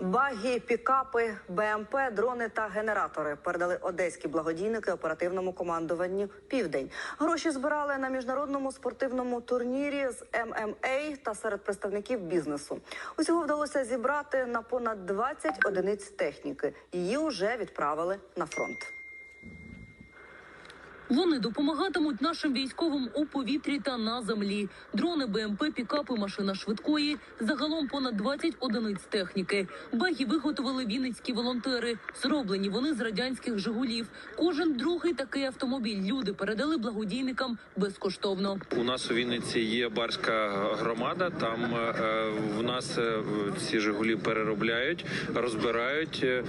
Багі, пікапи, БМП, дрони та генератори передали одеські благодійники оперативному командуванню Південь. Гроші збирали на міжнародному спортивному турнірі з ММА та серед представників бізнесу. Усього вдалося зібрати на понад 20 одиниць техніки. Її вже відправили на фронт. Вони допомагатимуть нашим військовим у повітрі та на землі. Дрони, БМП, пікапи, машина швидкої. Загалом понад 20 одиниць техніки. Баги виготовили вінницькі волонтери. Зроблені вони з радянських Жигулів. Кожен другий такий автомобіль люди передали благодійникам безкоштовно. У нас у Вінниці є барська громада. Там е, в нас е, ці Жигулі переробляють, розбирають. Е,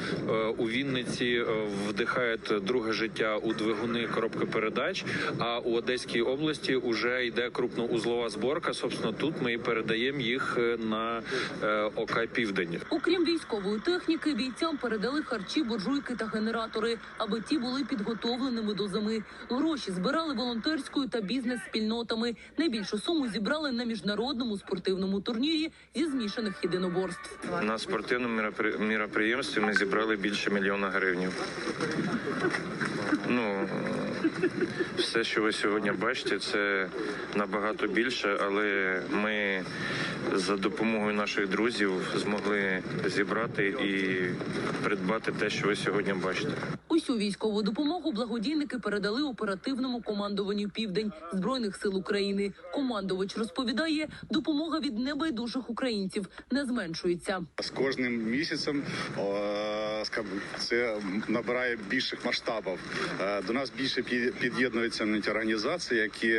у Вінниці е, вдихають друге життя у двигуни коробки передач. А у Одеській області вже йде крупноузлова зборка. Собственно, тут ми і передаємо їх е, на е, ОК Південь. Окрім військової техніки, бійцям передали харчі, буржуйки та генератори, аби ті були підготовленими до зими. Гроші збирали волонтерською та бізнес-спільнотами. Найбільшу суму зібрали на міжнародному спортивному турнірі зі змішаних єдиноборств. На спортивному міропри- міроприємстві ми зібрали більше мільйона гривень. Ну все, що ви сьогодні бачите, це набагато більше, але ми за допомогою наших друзів змогли зібрати і придбати те, що ви сьогодні бачите. Усю військову допомогу благодійники передали оперативному командуванню Південь збройних сил України. Командувач розповідає, допомога від небайдужих українців не зменшується. З кожним місяцем це набирає більших масштабів. До нас більше пі- під'єднуються організації, які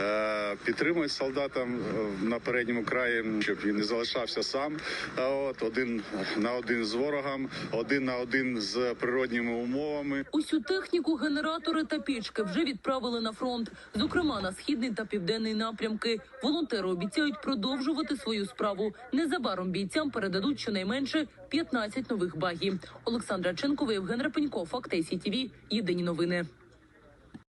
е, підтримують солдатам е, на передньому краї, щоб він не залишався сам. От один на один з ворогом, один на один з природніми умовами. Усю техніку, генератори та пічки вже відправили на фронт, зокрема на східний та південний напрямки. Волонтери обіцяють продовжувати свою справу. Незабаром бійцям передадуть щонайменше 15 нових багів. Олександра Ченкова, Євген Рапенько, Факт ТСІ ТІВІ. Єдині новини.